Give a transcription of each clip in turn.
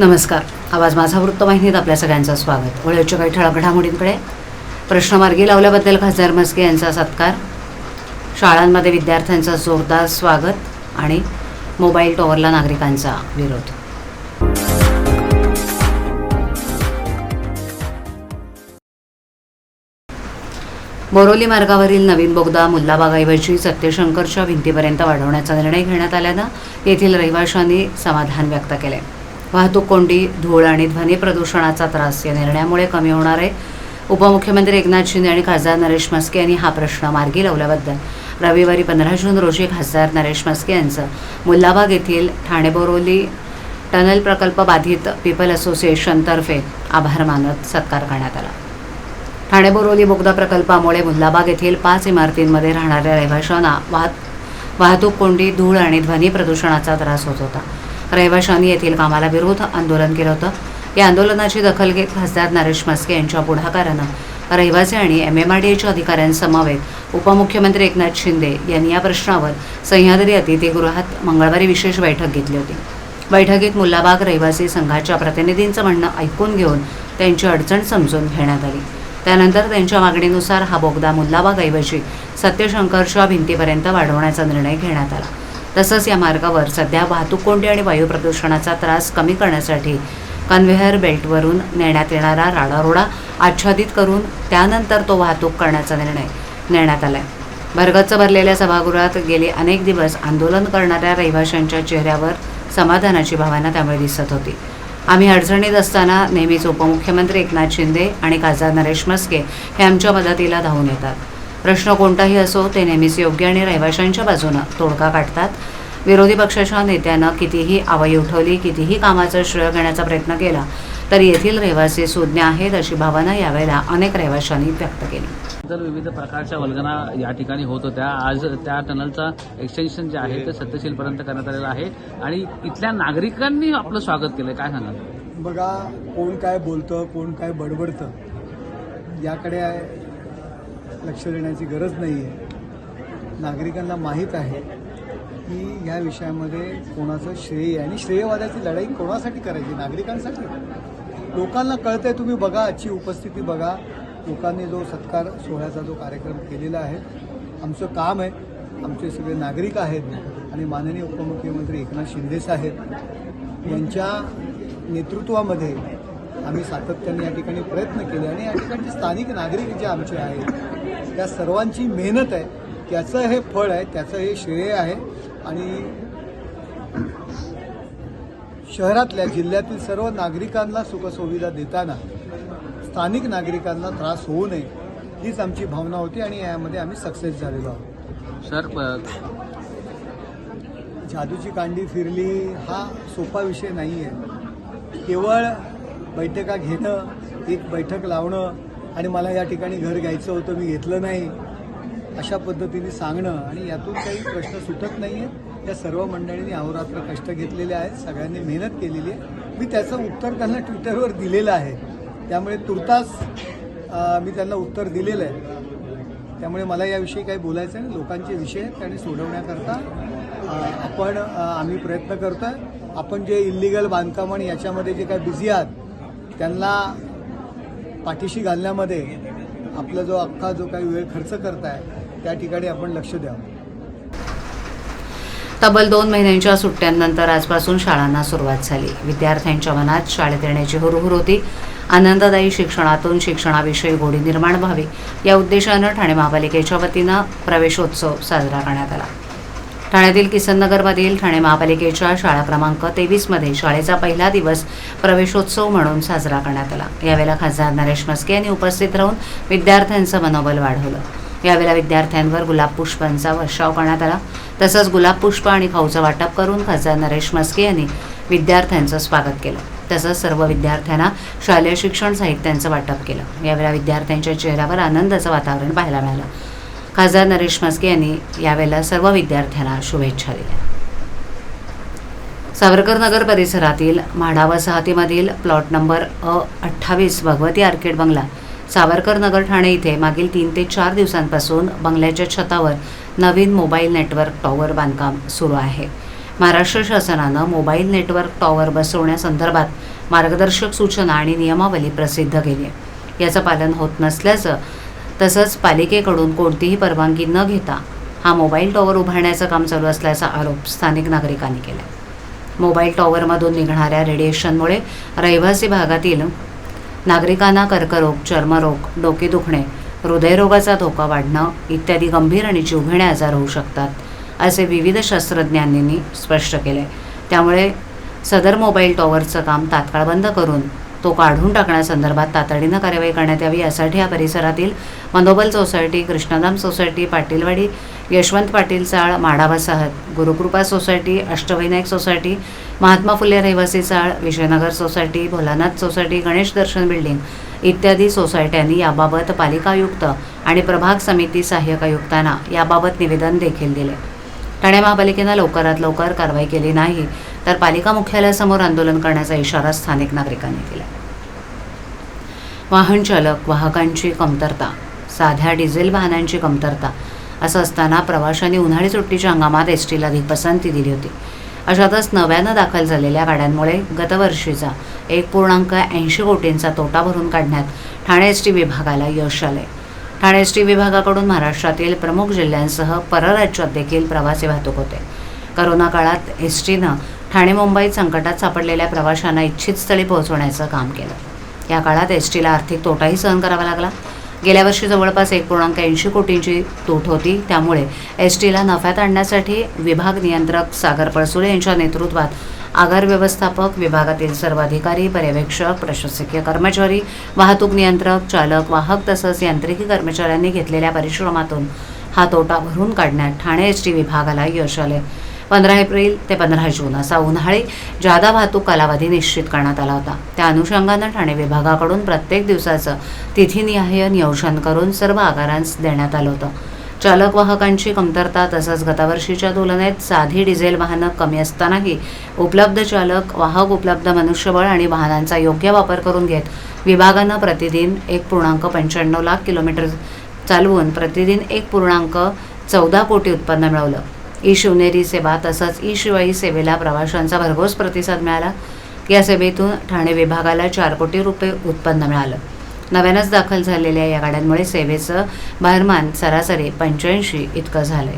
नमस्कार. आवाज माझा वृत्तवाहिनीत आपल्या सगळ्यांचं स्वागत. वळीच्या काही ठळक घडामोडींकडे. प्रश्नमार्गी लावल्याबद्दल खासदार मस्के यांचा सत्कार. शाळांमध्ये विद्यार्थ्यांचं जोरदार स्वागत आणि मोबाईल टॉवरला नागरिकांचा विरोध. बोरोली मार्गावरील नवीन बोगदा मुल्लाबागाऐवजी सत्यशंकरच्या भिंतीपर्यंत वाढवण्याचा निर्णय घेण्यात आल्यानं येथील रहिवाशांनी समाधान व्यक्त केले वाहतूक कोंडी धूळ आणि ध्वनी प्रदूषणाचा त्रास या निर्णयामुळे कमी होणार आहे. उपमुख्यमंत्री एकनाथ शिंदे आणि खासदार नरेश मस्के यांनी हा प्रश्न मार्गी लावल्याबद्दल. रविवारी पंधरा जून रोजी खासदार नरेश मस्के यांचं मुल्लाबाग येथील ठाणेबोरोली टनल प्रकल्प बाधित पीपल असोसिएशनतर्फे आभार मानत सत्कार करण्यात आला. ठाणे बोरोली बोगदा प्रकल्पामुळे मुल्लाबाग येथील पाच इमारतींमध्ये राहणाऱ्या रहिवाशांना वाहत वाहतूक कोंडी धूळ आणि ध्वनी प्रदूषणाचा त्रास होत होता. रहिवाशांनी येथील कामाला विरोध आंदोलन केलं होतं. या आंदोलनाची दखल घेत खासदार नरेश मस्के यांच्या पुढाकारानं रहिवासी आणि एम एम आर डी एच्या अधिकाऱ्यांसमवेत उपमुख्यमंत्री एकनाथ शिंदे यांनी या प्रश्नावर सह्याद्री अतिथीगृहात मंगळवारी विशेष बैठक घेतली होती. बैठकीत मुल्लाबाग रहिवासी संघाच्या प्रतिनिधींचं म्हणणं ऐकून घेऊन त्यांची अडचण समजून घेण्यात आली. त्यानंतर त्यांच्या मागणीनुसार हा बोगदा मुल्लाबागऐवजी सत्यशंकरच्या भिंतीपर्यंत वाढवण्याचा निर्णय घेण्यात आला. तसंच या मार्गावर सध्या वाहतूक कोंडी आणि वायू प्रदूषणाचा त्रास कमी करण्यासाठी कन्व्हेअर बेल्टवरून नेण्यात येणारा राडारोडा आच्छादित करून त्यानंतर तो वाहतूक करण्याचा निर्णय नेण्यात आला आहे भरगच्च भरलेल्या सभागृहात गेले अनेक दिवस आंदोलन करणाऱ्या रहिवाशांच्या चेहऱ्यावर समाधानाची भावना त्यामुळे दिसत होती. आम्ही अडचणीत असताना नेहमीच उपमुख्यमंत्री एकनाथ शिंदे आणि खासदार नरेश मस्के हे आमच्या मदतीला धावून येतात. प्रश्न कोणताही असो ते नेहमीच योग्य आणि रहिवाशांच्या बाजूनं तोडगा काढतात. विरोधी पक्षाच्या नेत्यानं कितीही आवई उठवली कितीही कामाचं श्रेय घेण्याचा प्रयत्न केला तर येथील रहिवासी सुज्ञ आहेत अशी भावना यावेळेला अनेक रहिवाशांनी व्यक्त केली. तर विविध प्रकारच्या वल्गना या ठिकाणी होत होत्या. आज त्या टनलचं एक्सटेन्शन जे आहे ते सत्यशीलपर्यंत करण्यात आलेलं आहे. आणि इथल्या नागरिकांनी आपलं स्वागत केलं काय सांगाल? बघा कोण काय बोलतं कोण काय बडबडतं याकडे लक्ष देण्याची गरज नाही आहे नागरिकांना माहीत आहे की ह्या विषयामध्ये कोणाचं श्रेय आहे. आणि श्रेयवादाची लढाई कोणासाठी करायची? नागरिकांसाठी? लोकांना कळतंय तुम्ही बघा आजची उपस्थिती बघा. लोकांनी जो सत्कार सोहळ्याचा जो कार्यक्रम केलेला आहे आमचं काम आहे. आमचे सगळे नागरिक आहेत आणि माननीय उपमुख्यमंत्री एकनाथ शिंदे साहेब यांच्या नेतृत्वामध्ये आम्ही सातत्याने या ठिकाणी प्रयत्न केले आणि या ठिकाणचे स्थानिक नागरिक जे आमचे आहेत त्या सर्वांची मेहनत आहे. त्याचं हे फळ आहे त्याचं हे श्रेय आहे. आणि शहरातल्या जिल्ह्यातील सर्व नागरिकांना सुखसुविधा देताना स्थानिक नागरिकांना त्रास होऊ नये हीच आमची भावना होती आणि यामध्ये आम्ही सक्सेस झालेलो आहोत. सर जादूची कांडी फिरली हा सोपा विषय नाही आहे केवळ बैठका घेणं एक बैठक लावणं आणि मला या ठिकाणी घर घ्यायचं होतं मी घेतलं नाही अशा पद्धतीने सांगणं आणि यातून काही प्रश्न सुटत नाही आहेत त्या सर्व मंडळींनी अहोरात्र कष्ट घेतलेले आहेत सगळ्यांनी मेहनत केलेली आहे. मी त्याचं उत्तर त्यांना ट्विटरवर दिलेलं आहे. त्यामुळे तुर्तास मी त्यांना उत्तर दिलेलं आहे. त्यामुळे मला याविषयी काही बोलायचं नाही. लोकांचे विषय आहेत सोडवण्याकरता आपण आम्ही प्रयत्न करतो आहे आपण जे इल्लिगल बांधकाम आणि याच्यामध्ये जे काही बिझी आहात त्यांना पाठीशी घालण्यामध्ये आपला जो अख्खा जो काही वेळ खर्च करताय त्या ठिकाणी आपण लक्ष द्यावं. तब्बल दोन महिन्यांच्या सुट्ट्यांनंतर आजपासून शाळांना सुरुवात झाली. विद्यार्थ्यांच्या मनात शाळेत येण्याची हुरहुर होती. आनंददायी शिक्षणातून शिक्षणाविषयी गोडी निर्माण व्हावी या उद्देशानं ठाणे महापालिकेच्या वतीनं प्रवेशोत्सव साजरा करण्यात आला. ठाण्यातील किसननगरमधील ठाणे महापालिकेच्या शाळा क्रमांक तेवीसमध्ये शाळेचा पहिला दिवस प्रवेशोत्सव म्हणून साजरा करण्यात आला. यावेळेला खासदार नरेश मस्के यांनी उपस्थित राहून विद्यार्थ्यांचं मनोबल वाढवलं. यावेळेला विद्यार्थ्यांवर गुलाब पुष्पांचा वर्षाव करण्यात आला. तसंच गुलाब पुष्प आणि खाऊचं वाटप करून खासदार नरेश मस्के यांनी विद्यार्थ्यांचं स्वागत केलं. तसंच सर्व विद्यार्थ्यांना शालेय शिक्षण साहित्यांचं वाटप केलं. यावेळेला विद्यार्थ्यांच्या चेहऱ्यावर आनंदाचं वातावरण पाहायला मिळालं. खासदार नरेश मस्के यांनी यावेळेला सर्व विद्यार्थ्यांना शुभेच्छा दिल्या. सावरकर नगर परिसरातील म्हाडा वसाहतीमधील प्लॉट नंबर अ अठ्ठावीस भगवती आर्केड बंगला सावरकर नगर ठाणे इथे मागील तीन ते चार दिवसांपासून बंगल्याच्या छतावर नवीन मोबाईल नेटवर्क टॉवर बांधकाम सुरू आहे. महाराष्ट्र शासनानं मोबाईल नेटवर्क टॉवर बसवण्यासंदर्भात मार्गदर्शक सूचना आणि नियमावली प्रसिद्ध केली आहे. याचं पालन होत नसल्याचं तसंच पालिकेकडून कोणतीही परवानगी न घेता हा मोबाईल टॉवर उभारण्याचं काम चालू असल्याचा आरोप स्थानिक नागरिकांनी केला. आहे मोबाईल टॉवरमधून निघणाऱ्या रेडिएशनमुळे रहिवासी भागातील नागरिकांना कर्करोग चर्मरोग डोके दुखणे हृदयरोगाचा धोका वाढणं इत्यादी गंभीर आणि जीवघेणे आजार होऊ शकतात असे विविध शास्त्रज्ञांनी स्पष्ट केले. त्यामुळे सदर मोबाईल टॉवरचं काम तात्काळ बंद करून तो काढून टाकण्यासंदर्भात तातडीनं कार्यवाही करण्यात यावी यासाठी या परिसरातील मनोबल सोसायटी कृष्णधाम सोसायटी पाटीलवाडी यशवंत पाटील चाळ माडा वसाहत गुरुकृपा सोसायटी अष्टविनायक सोसायटी महात्मा फुले रहिवासी chawl Vijaynagar society Bholanath society Ganesh Darshan building इत्यादी सोसायट्यांनी याबाबत पालिका आयुक्त आणि प्रभाग समिती सहाय्यक आयुक्तांना याबाबत निवेदन देखील दिले. ठाणे महापालिकेनं लवकरात लवकर कारवाई केली नाही. तर पालिका मुख्यालयासमोर आंदोलन करण्याचा इशारा स्थानिक नागरिकांनी दिला. वाहन चालक वाहकांची कमतरता साध्या डिझेल वाहनांची कमतरता असं असताना प्रवाशांनी उन्हाळी सुट्टीच्या हंगामात एस टीला अधिक पसंती दिली होती. अशातच नव्यानं दाखल झालेल्या गाड्यांमुळे गतवर्षीचा एक पूर्णांक ऐंशी कोटींचा तोटा भरून काढण्यात ठाणे एस टी विभागाला यश आले ठाणे एस टी विभागाकडून महाराष्ट्रातील प्रमुख जिल्ह्यांसह परराज्यात देखील प्रवासी वाहतूक होते. करोना काळात एस टीनं ठाणे मुंबईत संकटात सापडलेल्या प्रवाशांना इच्छित स्थळी पोहोचवण्याचं काम केलं. या काळात एस टीला आर्थिक तोटाही सहन करावा लागला. गेल्या वर्षी जवळपास एक पूर्णांक ऐंशी कोटींची तूट होती. त्यामुळे एस टीला नफ्यात आणण्यासाठी विभाग नियंत्रक सागर पळसुळे यांच्या नेतृत्वात आगार व्यवस्थापक विभागातील सर्व अधिकारी पर्यवेक्षक प्रशासकीय कर्मचारी वाहतूक नियंत्रक चालक वाहक तसंच यांत्रिकी कर्मचाऱ्यांनी घेतलेल्या परिश्रमातून हा तोटा भरून काढण्यात ठाणे एस टी विभागाला यश आले पंधरा एप्रिल ते पंधरा जून असा उन्हाळी जादा वाहतूक कालावधी निश्चित करण्यात आला होता. त्या अनुषंगानं ठाणे विभागाकडून प्रत्येक दिवसाचं तिथीनिहाय नियोजन करून सर्व आगारांस देण्यात आलं होतं. चालक वाहकांची कमतरता तसंच गतवर्षीच्या तुलनेत साधी डिझेल वाहनं कमी असतानाही उपलब्ध चालक वाहक उपलब्ध मनुष्यबळ आणि वाहनांचा योग्य वापर करून घेत विभागानं प्रतिदिन एक पूर्णांक पंच्याण्णव लाख किलोमीटर चालवून प्रतिदिन एक पूर्णांक चौदा कोटी उत्पन्न मिळवलं. ई शिवनेरी सेवा तसंच ई शिवाई सेवेला प्रवाशांचा भरघोस प्रतिसाद मिळाला. या सेवेतून ठाणे विभागाला चार कोटी रुपये उत्पन्न मिळालं. नव्यानंच दाखल झालेल्या या गाड्यांमुळे सेवेचं भारमान सरासरी पंच्याऐंशी इतकं झालंय.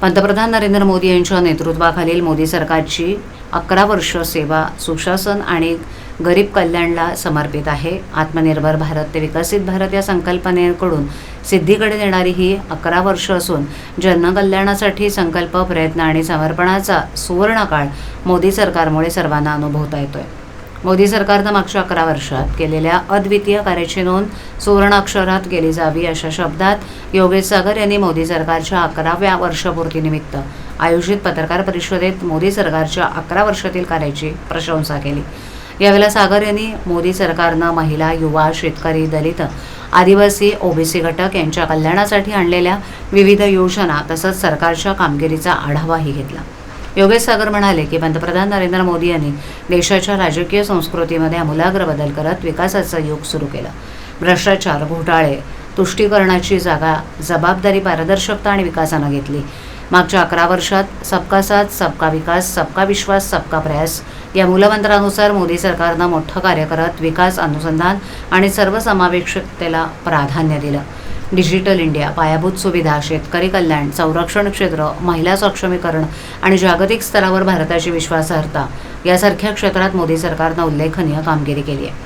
पंतप्रधान नरेंद्र मोदी यांच्या नेतृत्वाखालील मोदी सरकारची अकरा वर्ष सेवा सुशासन आणि गरीब कल्याणला समर्पित आहे. आत्मनिर्भर भारत ते विकसित भारत या संकल्पनेकडून सिद्धीकडे नेणारी ही अकरा वर्ष असून जनकल्याणासाठी संकल्प प्रयत्न आणि समर्पणाचा सुवर्णकाळ मोदी सरकारमुळे सर्वांना अनुभवता येतोय. मोदी सरकारनं मागच्या अकरा वर्षात केलेल्या अद्वितीय कार्याची नोंद सुवर्णाक्षरात केली जावी अशा शब्दात योगेश सागर यांनी मोदी सरकारच्या अकराव्या वर्षपूर्तीनिमित्त आयोजित पत्रकार परिषदेत मोदी सरकारच्या अकरा वर्षातील कार्याची प्रशंसा केली. यावेळेला सागर यांनी मोदी सरकारनं महिला युवा शेतकरी दलित आदिवासी ओबीसी घटक यांच्या कल्याणासाठी आणलेल्या विविध योजना तसंच सरकारच्या कामगिरीचा आढावाही घेतला. योगेश सागर म्हणाले की पंतप्रधान नरेंद्र मोदी यांनी देशाच्या राजकीय संस्कृतीमध्ये आमूलाग्र बदल करत विकासाचं युग सुरू केलं. भ्रष्टाचार घोटाळे तुष्टीकरणाची जागा जबाबदारी पारदर्शकता आणि विकासानं घेतली. मागच्या अकरा वर्षात सबका साथ सबका विकास सबका विश्वास सबका प्रयास या मूलमंत्रानुसार मोदी सरकारनं मोठं कार्य करत विकास अनुसंधान आणि सर्वसमावेशकतेला प्राधान्य दिलं. डिजिटल इंडिया पायाभूत सुविधा शेतकरी कल्याण संरक्षण क्षेत्र महिला सक्षमीकरण आणि जागतिक स्तरावर भारताची विश्वासार्हता यासारख्या क्षेत्रात मोदी सरकारनं उल्लेखनीय कामगिरी केली आहे.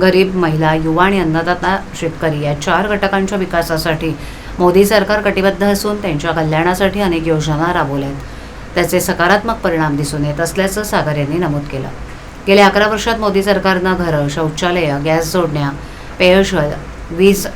गरीब महिला युवा आणि अन्नदाता शेतकरी या चार घटकांच्या विकासासाठी मोदी सरकार कटिबद्ध असून त्यांच्या कल्याणासाठी अनेक योजना राबवल्या आहेत त्याचे सकारात्मक परिणाम दिसून येत असल्याचं सागर यांनी नमूद केलं. गेल्या अकरा वर्षात मोदी सरकारनं घरं शौचालयं गॅस जोडण्या पेयजल वीज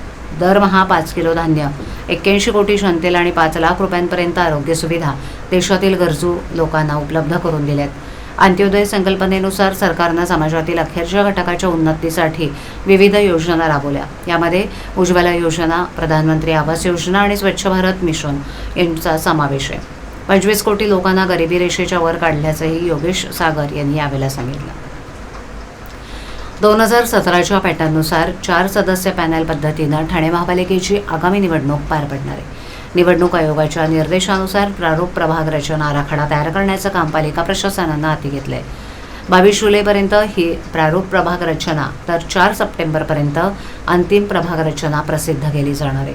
दरमहा पाच किलो धान्य एक्क्याऐंशी कोटी जनतेला आणि पाच लाख रुपयांपर्यंत आरोग्य सुविधा देशातील गरजू लोकांना उपलब्ध करून दिल्यात. अंत्योदय संकल्पनेनुसार सरकारनं समाजातील अखेरच्या घटकाच्या उन्नतीसाठी विविध योजना राबवल्या. यामध्ये उज्ज्वला योजना प्रधानमंत्री आवास योजना आणि स्वच्छ भारत मिशन यांचा समावेश आहे. पंचवीस कोटी लोकांना गरिबी रेषेच्या वर काढल्याचंही योगेश सागर यांनी यावेळेला सांगितलं. दोन हजार सतराच्या पॅटर्ननुसार चार सदस्य पॅनल पद्धतीनं ठाणे महापालिकेची आगामी निवडणूक पार पडणार आहे. निवडणूक आयोगाच्या निर्देशानुसार प्रारूप प्रभाग रचना आराखडा तयार करण्याचं काम पालिका प्रशासनानं हाती घेतलंय. बावीस जुलैपर्यंत ही प्रारूप प्रभाग रचना तर चार सप्टेंबरपर्यंत अंतिम प्रभाग रचना प्रसिद्ध केली जाणार आहे.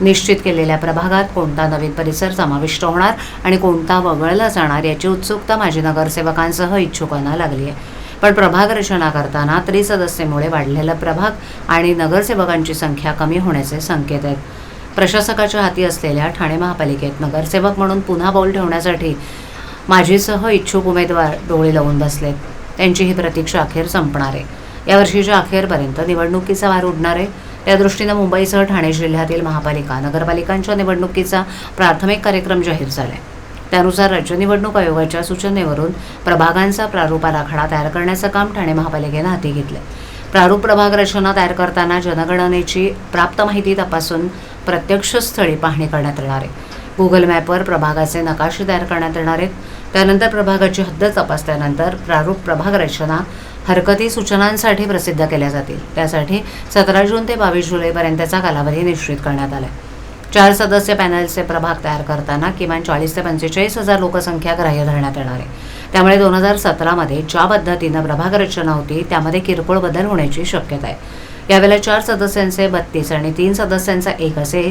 निश्चित केलेल्या प्रभागात कोणता नवीन परिसर समाविष्ट होणार आणि कोणता वगळला जाणार याची उत्सुकता माजी नगरसेवकांसह इच्छुकांना लागली आहे. पण प्रभाग रचना करताना त्रिसदस्येमुळे वाढलेला प्रभाग आणि नगरसेवकांची संख्या कमी होण्याचे संकेत आहेत. प्रशासकाच्या हाती असलेल्या ठाणे महापालिकेत नगरसेवक म्हणून पुन्हा बौल ठेवण्यासाठी माझीसह इच्छुक उमेदवार डोळे लावून बसलेत. त्यांची ही प्रतीक्षा अखेर संपणार. आहे यावर्षीच्या अखेरपर्यंत निवडणुकीचा वार उडणार. आहे त्या दृष्टीनं मुंबईसह ठाणे जिल्ह्यातील महापालिका नगरपालिकांच्या निवडणुकीचा प्राथमिक कार्यक्रम जाहीर झाला आहे त्यानुसार राज्य निवडणूक आयोगाच्या सूचनेवरून प्रभागांचा प्रारूप आराखडा तयार करण्याचं काम ठाणे महापालिकेनं हाती घेतलं प्रारूप प्रभाग रचना तयार करताना जनगणनेची प्राप्त माहिती तपासून प्रत्यक्ष स्थळी पाहणी करण्यात येणार आहे. गुगल मॅपवर प्रभागाचे नकाशे तयार करण्यात येणार आहेत. त्यानंतर प्रभागाची हद्द तपासल्यानंतर प्रारूप प्रभाग रचना हरकती सूचनांसाठी प्रसिद्ध केल्या जातील. त्यासाठी सतरा जून ते बावीस जुलैपर्यंतचा कालावधी निश्चित करण्यात आला आहे चार सदस्य पॅनलचे प्रभाग तयार करताना किमान चाळीस ते पंचेचाळीस हजार लोकसंख्या ग्राह्य धरण्यात येणार आहे. त्यामुळे दोन हजार सतरामध्ये ज्या पद्धतीनं प्रभाग रचना होती त्यामध्ये किरकोळ बदल होण्याची शक्यता आहे. यावेळेला चार सदस्यांचे बत्तीस आणि तीन सदस्यांचा एक असे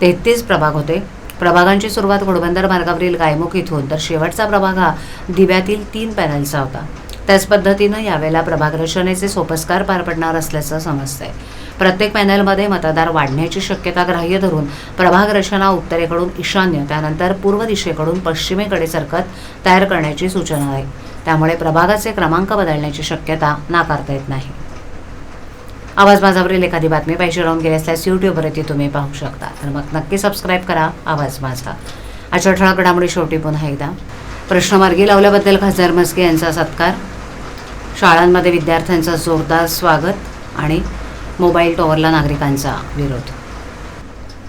तेहतीस प्रभाग होते. प्रभागांची सुरुवात घोडबंदर मार्गावरील गायमुख इथून तर शेवटचा प्रभाग हा दिव्यातील तीन पॅनलचा होता. त्याच पद्धतीनं यावेळेला प्रभाग रचनेचे सोपस्कार पार पडणार असल्याचं समजतंय. प्रत्येक पॅनलमध्ये मतदार वाढण्याची शक्यता ग्राह्य धरून प्रभाग रचना उत्तरेकडून ईशान्य त्यानंतर पूर्व दिशेकडून पश्चिमेकडे सरकत तयार करण्याची सूचना आहे. त्यामुळे प्रभागाचे क्रमांक बदलण्याची शक्यता नाकारता येत नाही. आवाज माझावरील एखादी बातमी पाहिजे राहून गेली असल्यास यूट्यूबवरती तुम्ही पाहू शकता. तर मग नक्की सबस्क्राईब करा आवाज माझा आजच्या ठळक घडामोडी शेवटी पुन्हा एकदा. प्रश्न मार्गी लावल्याबद्दल खासदार म्हस्के यांचा सत्कार. शाळांमध्ये विद्यार्थ्यांचं जोरदार स्वागत आणि मोबाईल टॉवरला नागरिकांचा विरोध.